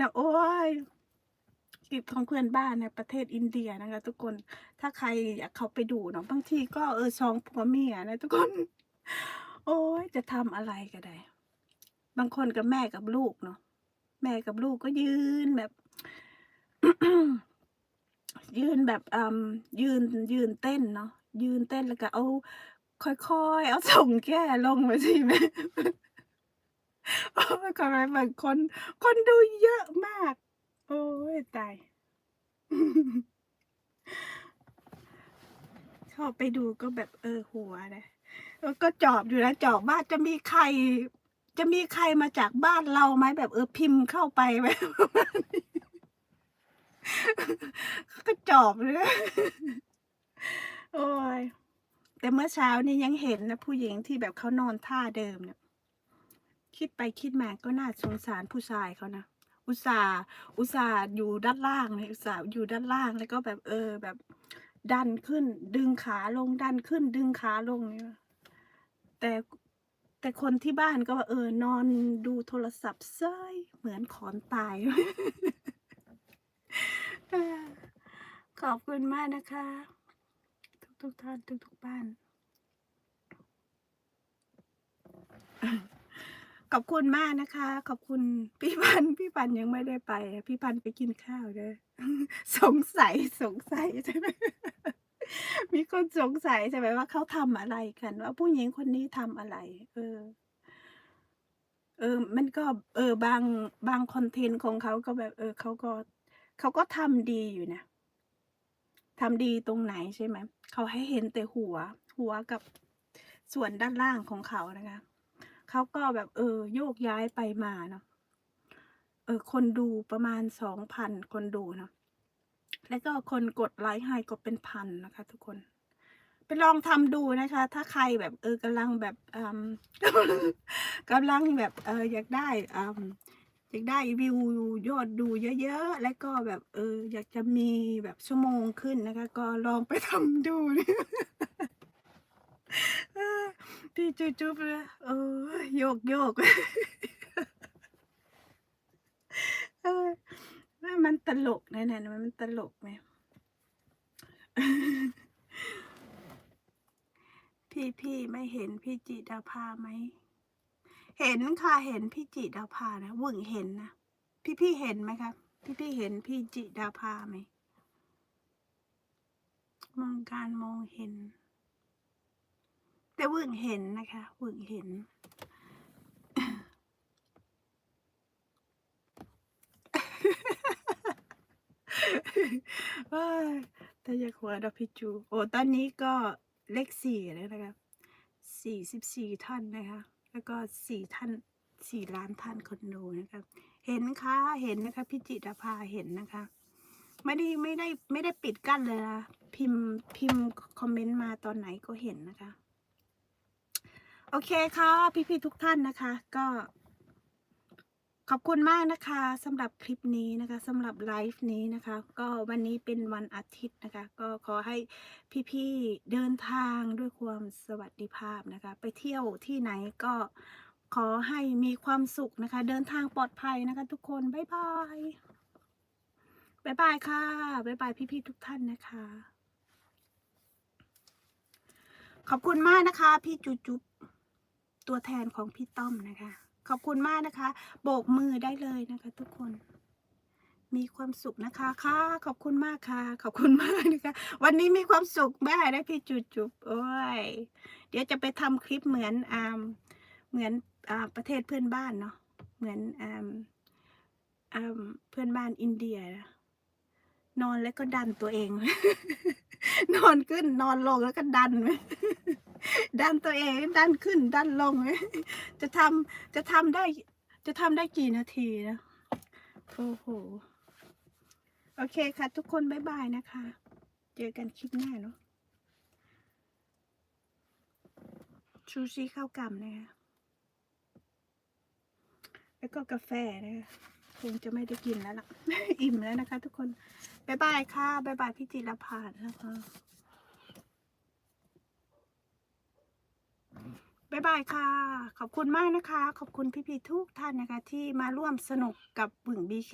นะโอ้ยคลิปของเพื่อนบ้านในประเทศอินเดียนะคะ ทุกคนถ้าใครอยากเขาไปดูเนาะบางทีก็เออสองผัวเมียนะทุกคน โอ้ยจะทำอะไรก็ได้ บางคนกับแม่กับลูกเนาะแม่กับลูกก็ยืนแบบ ยืนแบบอืมยืนยืนเต้นเนาะยืนเต้นแล้วก็เอาค่อยๆ เอาส่งแก้ลงมาสิแม่ โอ้ยก็แบบเหมือนคน คนดูเยอะมาก โอ้ยตาย เข้าไปดูก็แบบเออหัวนะแล้วก็จอบอยู่นะจอบว่าจะมีใคร จะมีใครมาจากบ้านเราไหมแบบเออพิมพ์เข้าไปไหมประมาณนี้ก็จอบเลยโอ้ยแต่เมื่อเช้านี้ยังเห็นนะผู้หญิงที่แบบเขานอนท่าเดิมเนี่ย คิดไปคิดมาก็น่าสงสารผู้ชายเขานะ อุตส่าห์ อุตส่าห์อยู่ด้านล่างเนี่ยอุตส่าห์อยู่ด้านล่างแล้วก็แบบเออแบบ ดันขึ้น ดึงขาลงดันขึ้น ดึงขาลงเนี่ยแต่แต่คนที่บ้านก็ว่าเออนอนดูโทรศัพท์เซ้ยเหมือนขอนตาย ขอบคุณมากนะคะ ทุกทุกท่านทุกทุกบ้าน ขอบคุณมากนะคะ ขอบคุณพี่พันพี่พันยังไม่ได้ไป พี่พันไปกินข้าวเด้อสงสัยสงสัยใช่ไหมมีคนสงสัยใช่ไหมว่าเขาทำอะไรกัน ว่าผู้หญิงคนนี้ทำอะไร เออ เออ มันก็ เออบางบางคอนเทนต์ของเขาก็แบบ เออเขาก็เขาก็ทำดีอยู่นะทำดีตรงไหนใช่ไหมเขาให้เห็นแต่หัว หัวกับส่วนด้านล่างของเขานะคะ เขาก็แบบเออโยกย้ายไปมาเนาะเออคนดูประมาณสองพันคนดูเนาะแล้วก็คนกดไลค์ให้ก็เป็นพันนะคะ ทุกคน ไปลองทำดูนะคะ ถ้าใครแบบเออกำลังแบบกำลังแบบเอออยากได้อืมอยากได้วิวยอดดูเยอะๆ แล้วก็แบบเอออยากจะมีแบบชั่วโมงขึ้นนะคะ ก็ลองไปทำดู พี่จุ๊บจุ๊บเลยเออโยกโยกเออว่ามันตลกนะนี่ยมันตลกไหมพี่พี่ไม่เห็นพี่จิดาภาไหม เห็นค่ะเห็นพี่จิดาภานะวึงเห็นนะพี่พี่เห็นไหมครับ พี่พี่เห็นพี่จิดาภาไหมมองการมองเห็น แต่หวึงเห็นนะคะหวึงเห็นเอ้ยแต่อยากหัวดอกพี่จู โอ้ตอนนี้ก็เลขสี่แล้วนะคะสี่สิบสี่ท่านนะคะ แล้วก็สี่ท่านสี่ล้านท่านคนดูนะคะเห็นค่ะเห็นนะคะพี่จิตรภาเห็นนะคะ ไม่ได้ไม่ได้ไม่ได้ปิดกั้นเลยนะพิมพ์พิมพ์คอมเมนต์มาตอนไหนก็เห็นนะคะ โอเคค่ะ พี่ๆทุกท่านนะคะ ก็ ขอบคุณมากนะคะสำหรับคลิปนี้นะคะสำหรับไลฟ์นี้นะคะ ก็วันนี้เป็นวันอาทิตย์นะคะ ก็ขอให้พี่ๆเดินทางด้วยความสวัสดิภาพนะคะ ไปเที่ยวที่ไหนก็ขอให้มีความสุขนะคะ เดินทางปลอดภัยนะคะ ทุกคนบ๊ายบายบ๊ายบายค่ะบ๊ายบายพี่ๆทุกท่านนะคะ ขอบคุณมากนะคะ พี่จุจุ๊บ ตัวแทนของพี่ต้อมนะคะ ขอบคุณมากนะคะ โบกมือได้เลยนะคะ ทุกคน มีความสุขนะคะค่ะขอบคุณมากค่ะ ขอบคุณมากนะคะ วันนี้มีความสุขแม่ได้พี่จุจุบโอ้ยเดี๋ยวจะไปทำคลิปเหมือนอ่าเหมือนอ่าประเทศเพื่อนบ้านเนาะเหมือนอ่าอ่าเพื่อนบ้านอินเดียนะนอนแล้วก็ดันตัวเอง นอนขึ้นนอนลงแล้วก็ดันไว้ ดันตัวเองดันขึ้นดันลง จะทำจะทำได้ จะทำได้กี่นาทีนะโอ้โหโอเคค่ะ ทุกคนบ๊ายบายนะคะ เจอกันคลิปหน้าเนาะชูชีข้าวกล่ำนะคะแล้วก็กาแฟนะคะคงจะไม่ได้กินแล้วล่ะ อิ่มแล้วนะคะ ทุกคน บ๊ายบายค่ะ บ๊ายบายพี่จิรพานะคะ บ๊ายบายค่ะ ขอบคุณมากนะคะ ขอบคุณพี่ๆทุกท่านนะคะ ที่มาร่วมสนุกกับบึ่งบีเค